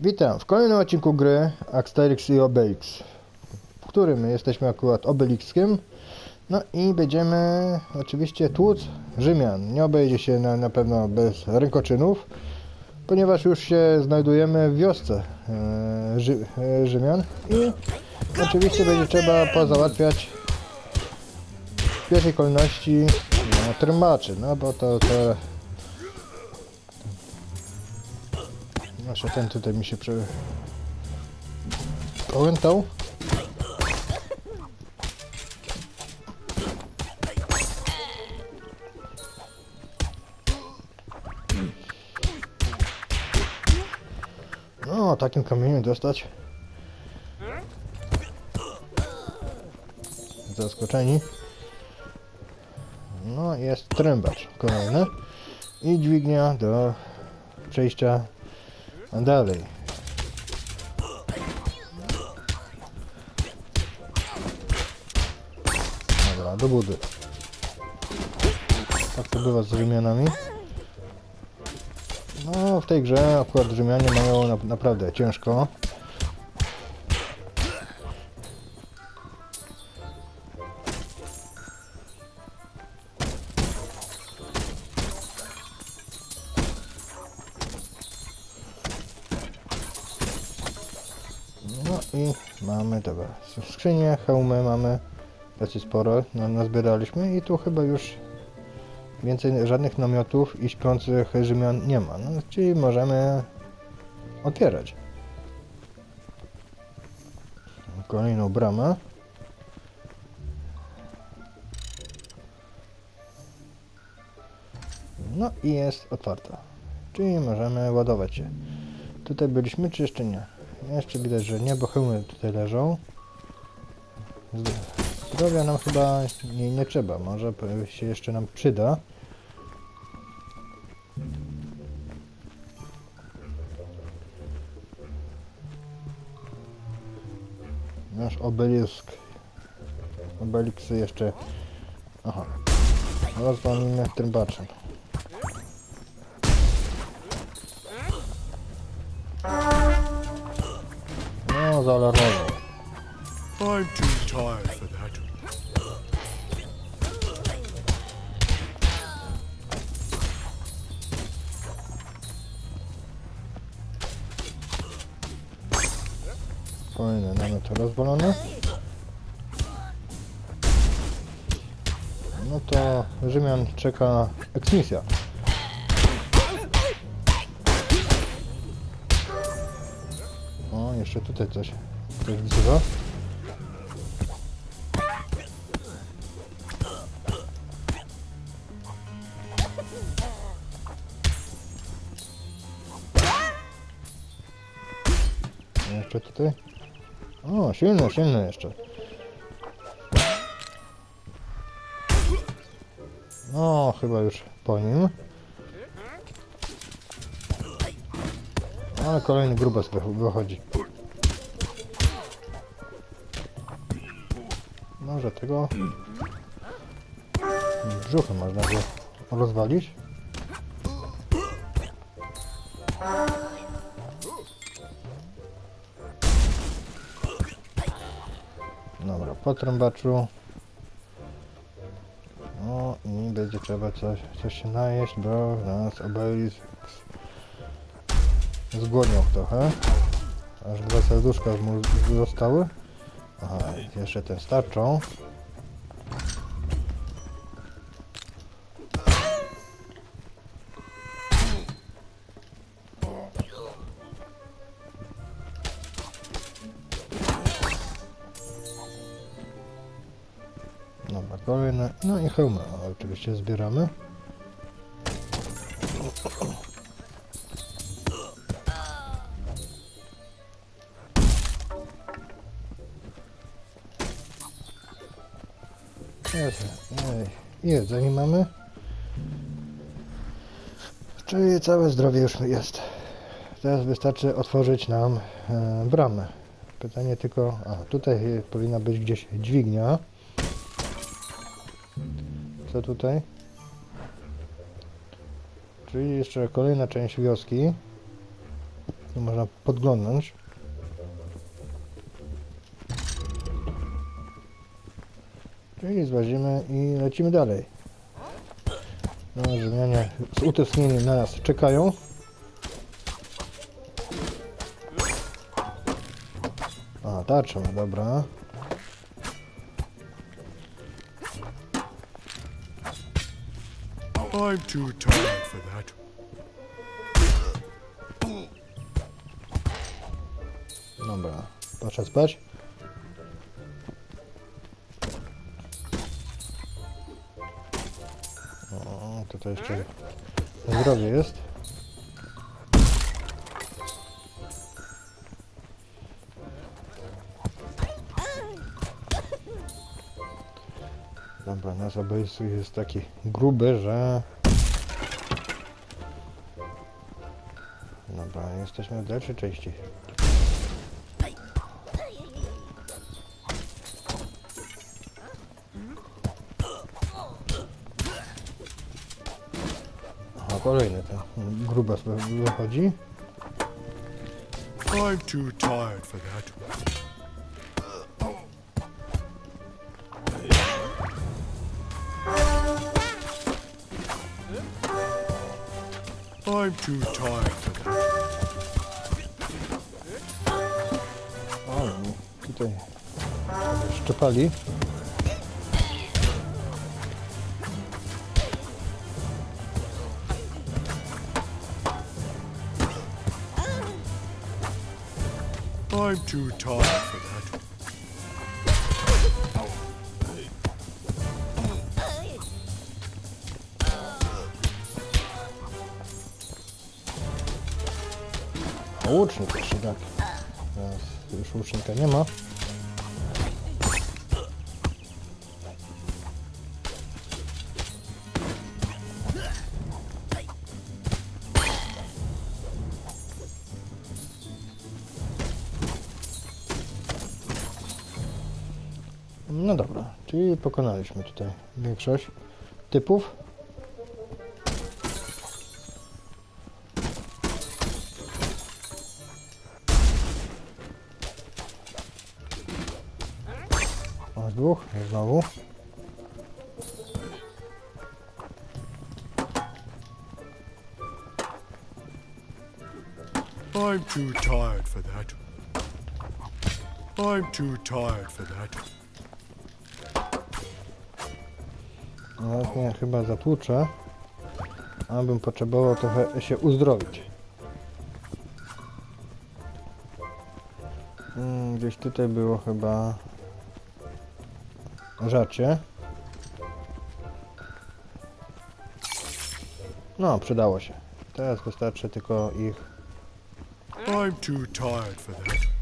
Witam w kolejnym odcinku gry Asterix i Obelix, w którym jesteśmy akurat Obelixkiem. No i będziemy oczywiście tłuc Rzymian. Nie obejdzie się na, na pewno bez rękoczynów, ponieważ już się znajdujemy w wiosce e, Rzy, e, Rzymian i oczywiście będzie trzeba pozałatwiać w pierwszej kolejności no, no bo to, to Jeszcze ten tutaj mi się prze... Pałętał. No, takim kamieniem dostać. Zaskoczeni. No, jest trębacz kolejny. I dźwignia do przejścia a dalej. Dobra, do budy. Tak to bywa z Rzymianami. No, w tej grze akurat Rzymianie mają na, naprawdę ciężko. Dobra, skrzynię, hełmy mamy dosyć sporo, no, nazbieraliśmy i tu chyba już więcej żadnych namiotów i śpiących Rzymian nie ma, no, czyli możemy otwierać. Kolejną bramę. No i jest otwarta, czyli możemy ładować się. Tutaj byliśmy, czy jeszcze nie? Jeszcze widać, że nie, bo hełmy tutaj leżą. Zd- Zdrowia nam chyba nie, nie trzeba, może się jeszcze nam przyda. Nasz obelisk. Obeliksy jeszcze... Aha. Rozwalimy trębaczem. No, zaalarmował. Kolejne namiot rozwalone. No to Rzymian czeka eksmisja. O, jeszcze tutaj coś. Coś wzywa. Silny, silny jeszcze. No, chyba już po nim. Ale kolejny grubas wy- wychodzi. Może tego... Brzuchem można go rozwalić. Dobra, po trąbaczu. O, i będzie trzeba coś, coś się najeść, bo nas obelisk zgłodniał trochę. Aż dwa serduszka mu zostały. Aha, jeszcze ten starczą. Oczywiście zbieramy. Jedzenie mamy. Czyli całe zdrowie już jest. Teraz wystarczy otworzyć nam e, bramę. Pytanie tylko, a tutaj powinna być gdzieś dźwignia. Co tutaj? Czyli jeszcze kolejna część wioski. Tu można podglądnąć. Czyli złazimy i lecimy dalej. No, Rzymianie z utęsknieniem na nas czekają. A, tarczą, dobra. I'm too tired for that. Dobra, patrzę spać. O, tutaj jeszcze zdrowie jest. Dobra, nasz obejściu jest taki gruby, że... jesteśmy w dalszej części. A kolejny ten grubas wy- wychodzi. I'm too tired for that. I'm too tired for tutaj szczepali. I'm too tired for that. Łucznik jeszcze tak. Teraz już łucznika nie ma. No dobra, czyli pokonaliśmy tutaj większość typów. O, dwóch, znowu. I'm too tired for that. I'm too tired for that. Nawet mnie chyba zatłuczę. Abym potrzebował trochę się uzdrowić. Mm, Gdzieś tutaj było chyba żarcie. No, przydało się. Teraz wystarczy tylko ich I'm too tired for that.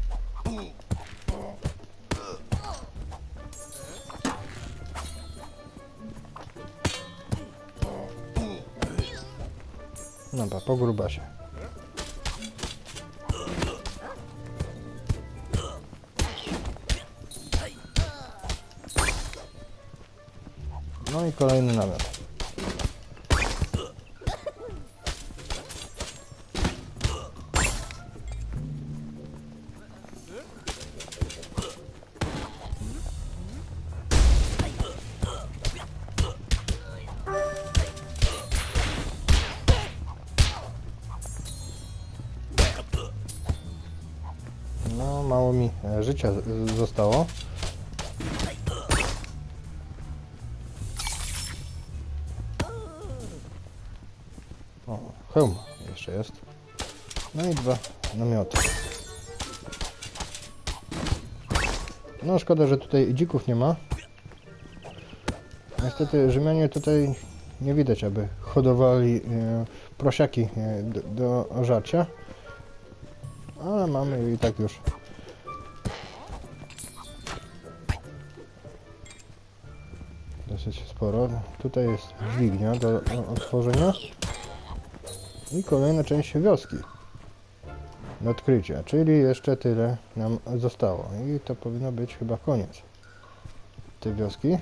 Dobra, po grubasie. No i kolejny namiot. Życia zostało. O, hełm jeszcze jest. No i dwa namioty. No, szkoda, że tutaj dzików nie ma. Niestety Rzymianie tutaj nie widać, aby hodowali e, prosiaki e, do, do żarcia. Ale mamy i tak już. Sporo. Tutaj jest dźwignia do otworzenia. I kolejna część wioski. Do odkrycia, czyli jeszcze tyle nam zostało. I to powinno być chyba koniec tej wioski.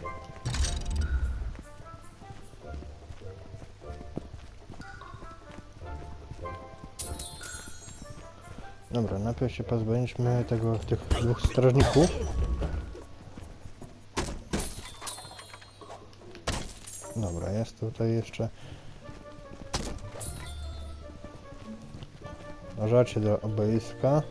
Dobra, najpierw się pozbędźmy tego, tych dwóch strażników. Dobra, jest tutaj jeszcze Nażarcie do obeliska.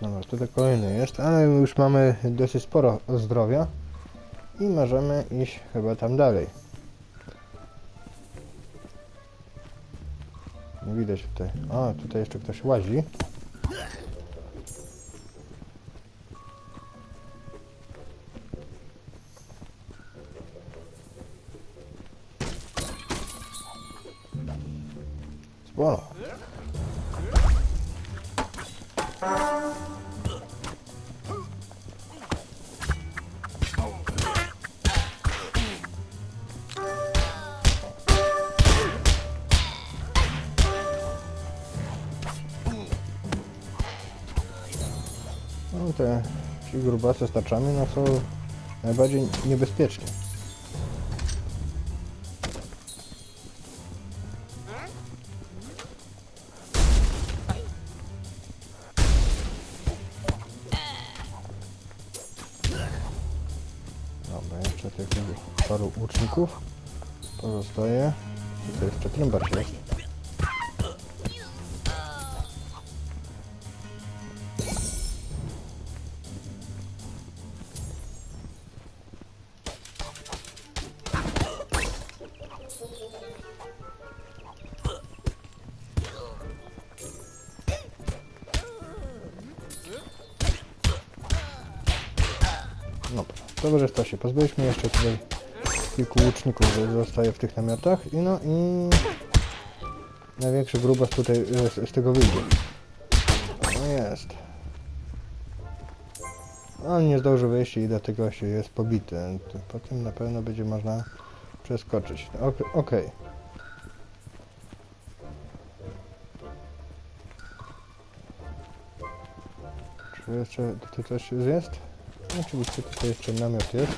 Dobra, tutaj kolejny jest, ale już mamy dosyć sporo zdrowia i możemy iść chyba tam dalej. Nie widać tutaj. A, tutaj jeszcze ktoś łazi. Ci grubasy z tarczami no są najbardziej niebezpieczni. Dobra, jeszcze tych paru łuczników pozostaje. Tutaj jeszcze trębacz jest. Towarzystwo się pozbyliśmy jeszcze tutaj kilku łuczników że zostaje w tych namiotach i no i największy grubas tutaj e, z, z tego wyjdzie. No jest. On nie zdąży wyjść i dlatego się jest pobity. Potem na pewno będzie można przeskoczyć. Ok- Okej. Czy jeszcze tutaj coś jest? Oczywiście tutaj jeszcze namiot jest.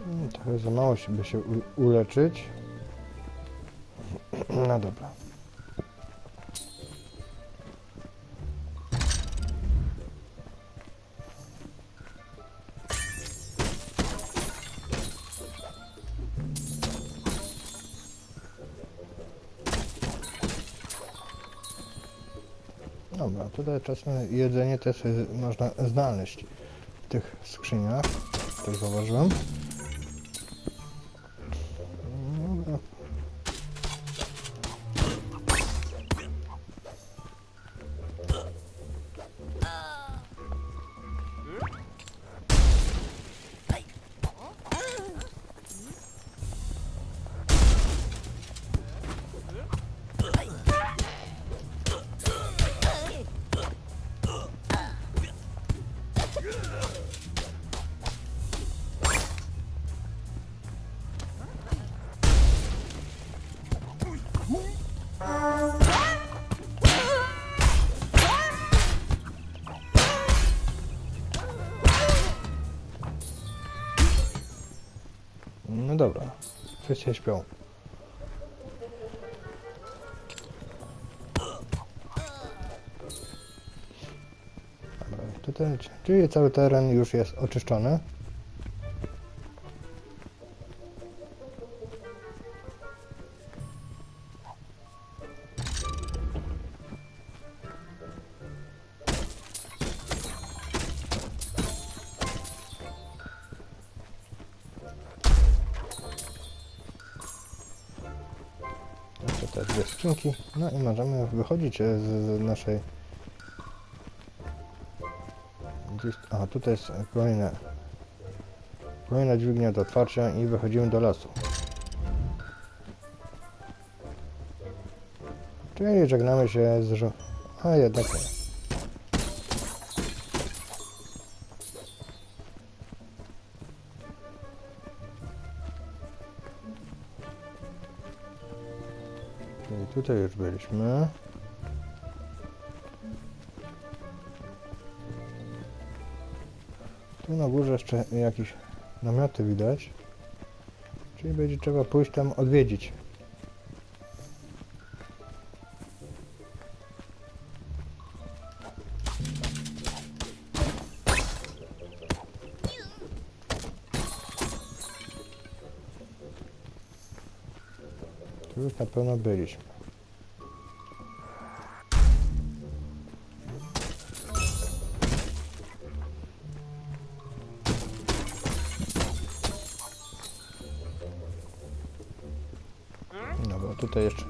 Mm, Trochę za mało się by się uleczyć. No dobra. Czasem jedzenie też można znaleźć w tych skrzyniach, tak zauważyłem. Wszyscy śpią. Tutaj, czyli cały teren już jest oczyszczony. No i możemy wychodzić e, z, z naszej... A, tutaj jest kolejna... Kolejna dźwignia do otwarcia i wychodzimy do lasu. Czyli żegnamy się z... A jednak nie. Tutaj już byliśmy. Tu na górze jeszcze jakieś namioty widać. Czyli będzie trzeba pójść tam odwiedzić. Tu już na pewno byliśmy.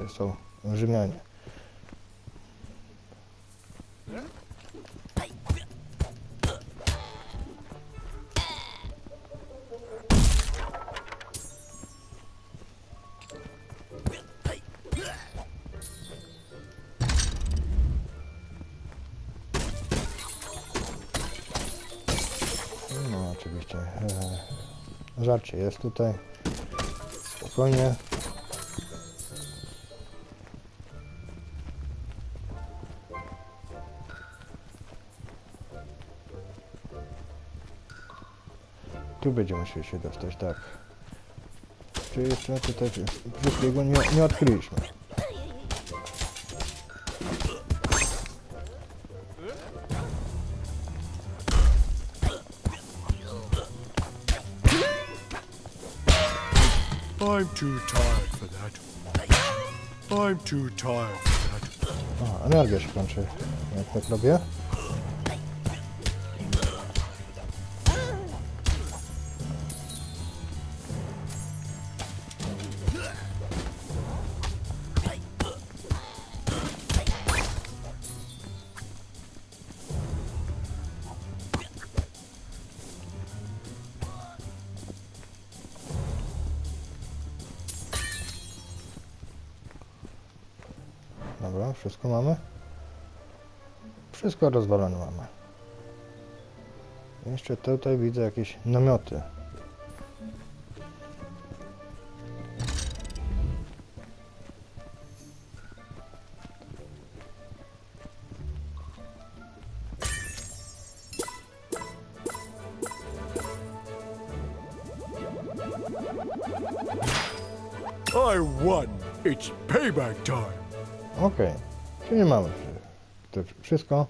Jeszcze są Rzymianie. No oczywiście. E, żarcie jest tutaj. Spokojnie. Tu będziemy musieli się dostać, tak. Czy jeszcze tutaj wszystkiego nie, nie odkryliśmy. I'm too tired for that. I'm too tired for that. A, energia się kończy, jak tak robię. Wszystko mamy? Wszystko rozwalone mamy. Jeszcze tutaj widzę jakieś namioty. I won. It's payback time. Okej, czyli mamy to wszystko.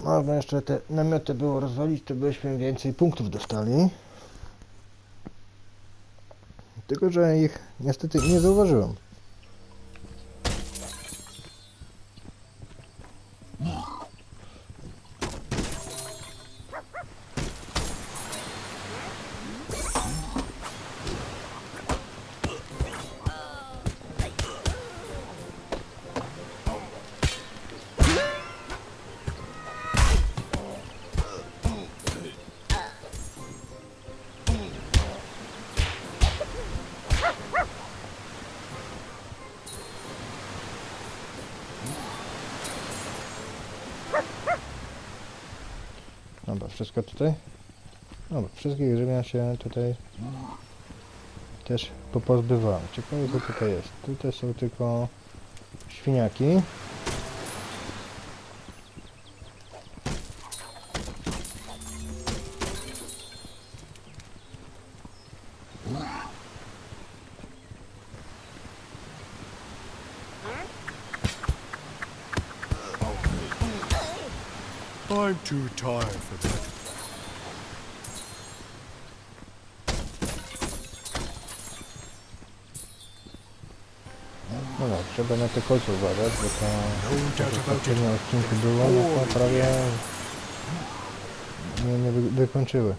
Można jeszcze te namioty było rozwalić, to byśmy więcej punktów dostali. Tylko, że ich niestety nie zauważyłem. Się tutaj też popozbywałem. Ciekawe co tutaj jest. Tutaj są tylko świniaki. I'm too tired for that. Na te kolce uważać, bo to w poprzednim odcinku było, no to prawie nie, nie wy, wykończyły.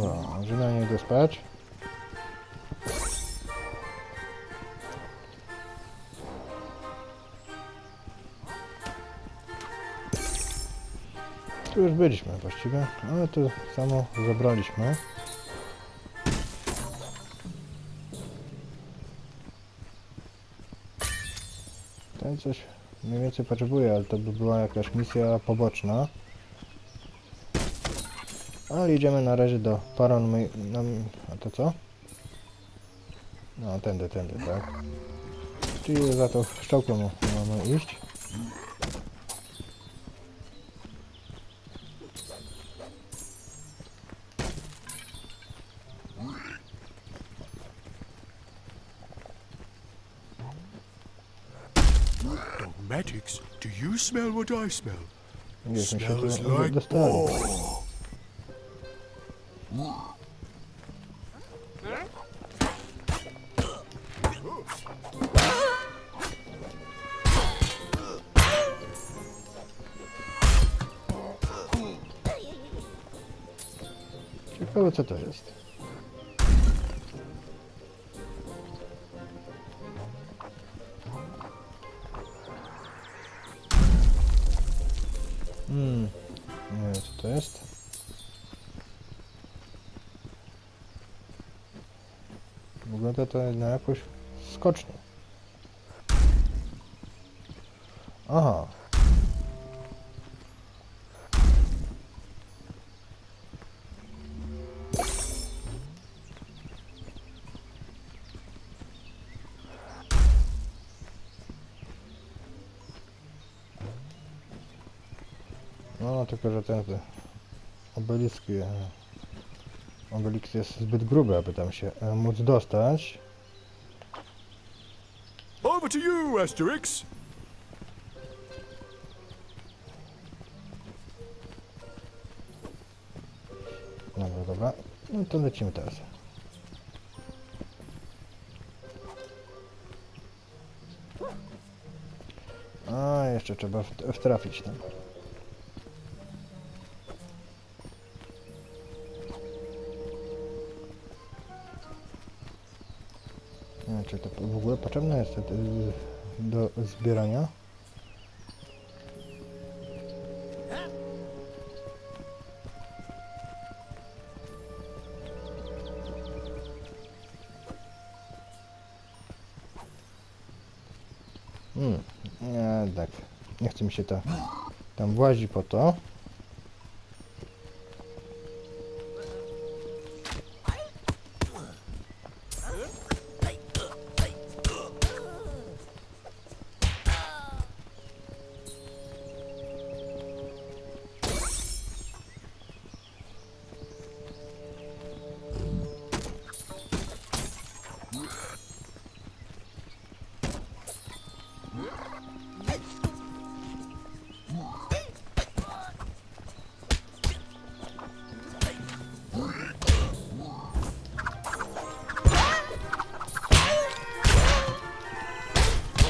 Dobra, Angelina nie idę spać. Tu już byliśmy właściwie, ale to samo zabraliśmy. Ten coś mniej więcej potrzebuje, ale to by była jakaś misja poboczna. Ale idziemy na razie do Paron... My... No, a to co? No, tędy, tędy, tak. Czyli za to szczałką mu- mamy iść. Dogmatics, do you smell what I smell? Smells like. Ciekawe co to jest. Na jakąś skocznię. Aha. No, tylko że ten obelisk, e, obelisk jest zbyt gruby, aby tam się e, móc dostać. Over to you, Asterix. Dobra, dobra. No to lecimy teraz. A, jeszcze trzeba wtrafić tam. Czy to w ogóle potrzebne jest e, do zbierania. Hmm, nie, tak. Nie chce mi się to tam włazi po to.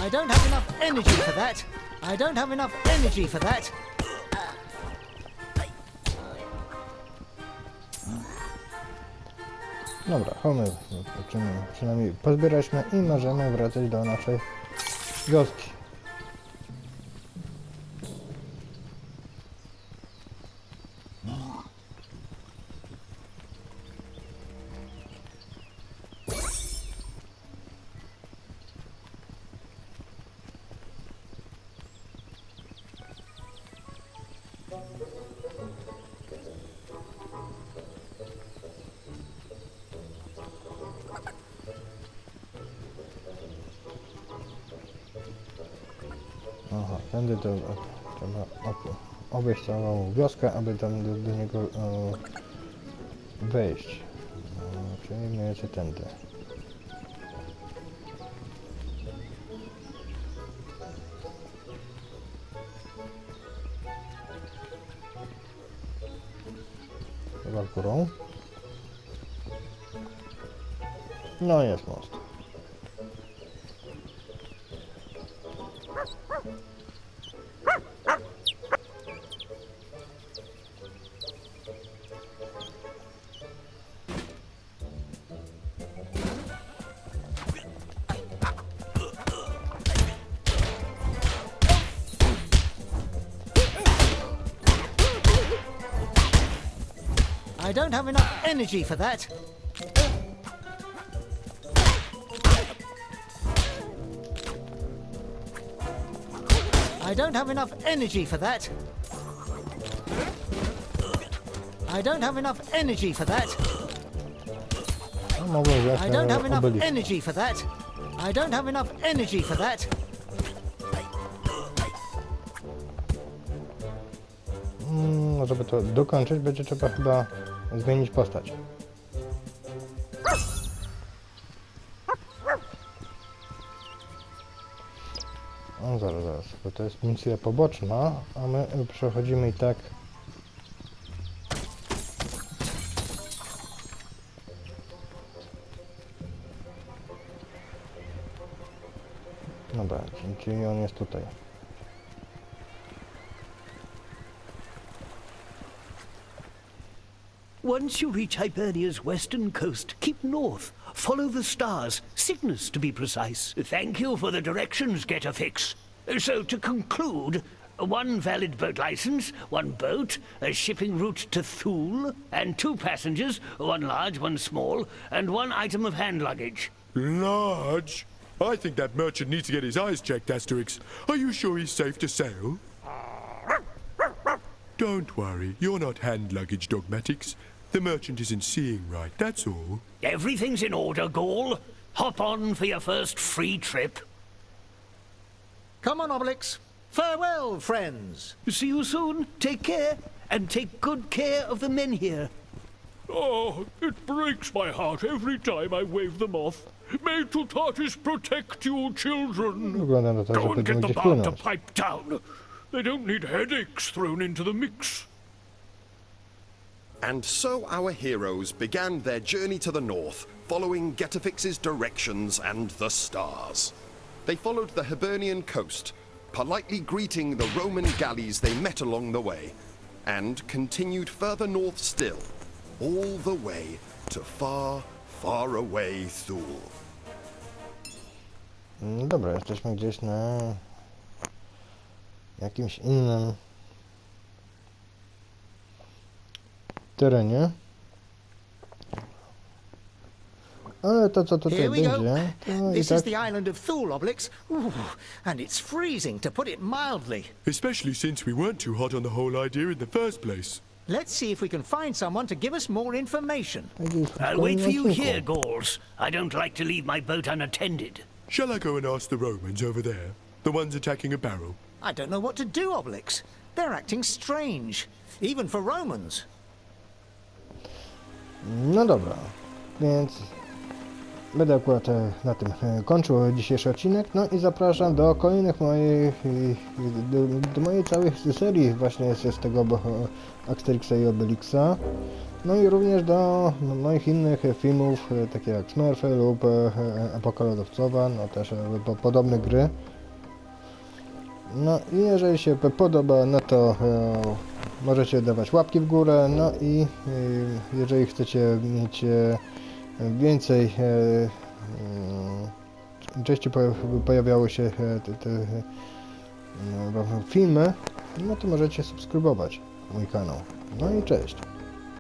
I don't have enough energy for that. I don't have enough energy for that. Dobra, chodźmy, zobaczymy. Przynajmniej pozbieraliśmy i możemy wracać do naszej wioski. Obejść całą wioskę, aby tam do, do niego e, wejść. E, czyli mniej więcej tędy. Chyba górą. No jest most. Energy for that. I don't have enough energy for that. I don't have enough energy for that. No, mogłem wziąć I don't have enough energy for that. I don't have enough energy for that. Mm, żeby to dokończyć, będzie trzeba chyba zmienić postać. O, zaraz, zaraz, bo to jest misja poboczna, a my przechodzimy i tak... Dobra, czyli on jest tutaj. Once you reach Hibernia's western coast, keep north. Follow the stars, Cygnus to be precise. Thank you for the directions, Get a Fix. So, to conclude, one valid boat license, one boat, a shipping route to Thule, and two passengers, one large, one small, and one item of hand luggage. Large? I think that merchant needs to get his eyes checked, Asterix. Are you sure he's safe to sail? Ah. Don't worry, you're not hand luggage dogmatics. The merchant isn't seeing right, that's all. Everything's in order, Gaul. Hop on for your first free trip. Come on, Obelix. Farewell, friends. See you soon. Take care, and take good care of the men here. Oh, it breaks my heart every time I wave them off. May Tutatis protect you, children. Wygląda na to, Go and get the gdzieś bar to pipe down. They don't need headaches thrown into the mix. And so our heroes began their journey to the north, following Getafix's directions and the stars. They followed the Hibernian coast, politely greeting the Roman galleys they met along the way, and continued further north still, all the way to far, far away Thule. Dobra, jesteśmy gdzieś na jakimś innym terenie. Ale to co tutaj Here we go. będzie, to i This tak is the island of Thule, Obelix. Ooh, and it's freezing, to put it mildly. Especially since we weren't too hot on the whole idea in the first place. Let's see if we can find someone to give us more information. będzie w I'll wait for you kolejnym here, odcinku. Gauls. I don't like to leave my boat unattended. Shall I go and ask the Romans over there? The ones attacking a barrel? I don't know what to do, Obelix. They're acting strange, even for Romans. No dobra, więc będę akurat e, na tym e, kończył dzisiejszy odcinek, no i zapraszam do kolejnych moich, e, do, do mojej całej serii właśnie z, z tego Asterixa i Obelixa, no i również do moich innych filmów, takie jak Smurfy lub Epoka Lodowcowa, no też po, podobne gry. No i jeżeli się podoba, no to możecie dawać łapki w górę, no i e, jeżeli chcecie mieć e, więcej e, e, częściej po- pojawiały się e, te, te no, filmy, no to możecie subskrybować mój kanał. No i cześć.